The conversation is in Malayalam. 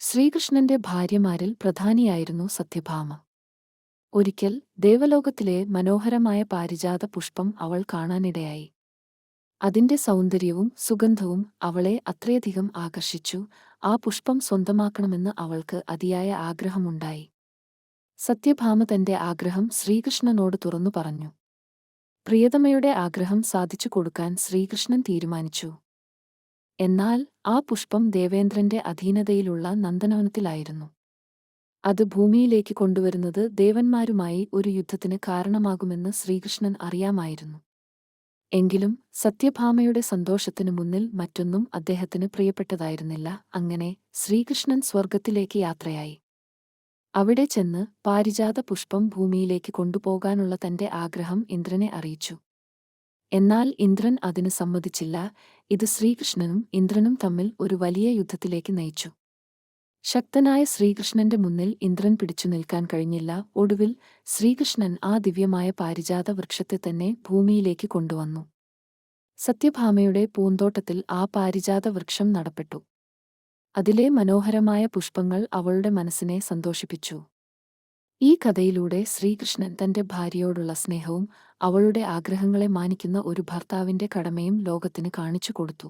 ശ്രീകൃഷ്ണന്റെ ഭാര്യമാരിൽ പ്രധാനിയായിരുന്നു സത്യഭാമ. ഒരിക്കൽ ദേവലോകത്തിലെ മനോഹരമായ പാരിജാത പുഷ്പം അവൾ കാണാനിടയായി. അതിന്റെ സൗന്ദര്യവും സുഗന്ധവും അവളെ അത്രയധികം ആകർഷിച്ചു ആ പുഷ്പം സ്വന്തമാക്കണമെന്ന് അവൾക്ക് അതിയായ ആഗ്രഹമുണ്ടായി. സത്യഭാമ തന്റെ ആഗ്രഹം ശ്രീകൃഷ്ണനോട് തുറന്നു പറഞ്ഞു. പ്രിയതമയുടെ ആഗ്രഹം സാധിച്ചു കൊടുക്കാൻ ശ്രീകൃഷ്ണൻ തീരുമാനിച്ചു. എന്നാൽ ആ പുഷ്പം ദേവേന്ദ്രന്റെ അധീനതയിലുള്ള നന്ദനവനത്തിലായിരുന്നു. അത് ഭൂമിയിലേക്ക് കൊണ്ടുവരുന്നത് ദേവന്മാരുമായി ഒരു യുദ്ധത്തിന് കാരണമാകുമെന്ന് ശ്രീകൃഷ്ണൻ അറിയാമായിരുന്നു. എങ്കിലും സത്യഭാമയുടെ സന്തോഷത്തിനു മുന്നിൽ മറ്റൊന്നും അദ്ദേഹത്തിന് പ്രിയപ്പെട്ടതായിരുന്നില്ല. അങ്ങനെ ശ്രീകൃഷ്ണൻ സ്വർഗത്തിലേക്ക് യാത്രയായി. അവിടെ ചെന്ന് പാരിജാത പുഷ്പം ഭൂമിയിലേക്ക് കൊണ്ടുപോകാനുള്ള തന്റെ ആഗ്രഹം ഇന്ദ്രനെ അറിയിച്ചു. എന്നാൽ ഇന്ദ്രൻ അതിന് സമ്മതിച്ചില്ല. ഇത് ശ്രീകൃഷ്ണനും ഇന്ദ്രനും തമ്മിൽ ഒരു വലിയ യുദ്ധത്തിലേക്ക് നയിച്ചു. ശക്തനായ ശ്രീകൃഷ്ണന്റെ മുന്നിൽ ഇന്ദ്രൻ പിടിച്ചു നിൽക്കാൻ കഴിഞ്ഞില്ല. ഒടുവിൽ ശ്രീകൃഷ്ണൻ ആ ദിവ്യമായ പാരിജാത വൃക്ഷത്തെ തന്നെ ഭൂമിയിലേക്ക് കൊണ്ടുവന്നു. സത്യഭാമയുടെ പൂന്തോട്ടത്തിൽ ആ പാരിജാത വൃക്ഷം നടപ്പെട്ടു. അതിലെ മനോഹരമായ പുഷ്പങ്ങൾ അവളുടെ മനസ്സിനെ സന്തോഷിപ്പിച്ചു. ഈ കഥയിലൂടെ ശ്രീകൃഷ്ണൻ തന്റെ ഭാര്യയോടുള്ള സ്നേഹവും അവളുടെ ആഗ്രഹങ്ങളെ മാനിക്കുന്ന ഒരു ഭർത്താവിന്റെ കടമയും ലോകത്തിന് കാണിച്ചു കൊടുത്തു.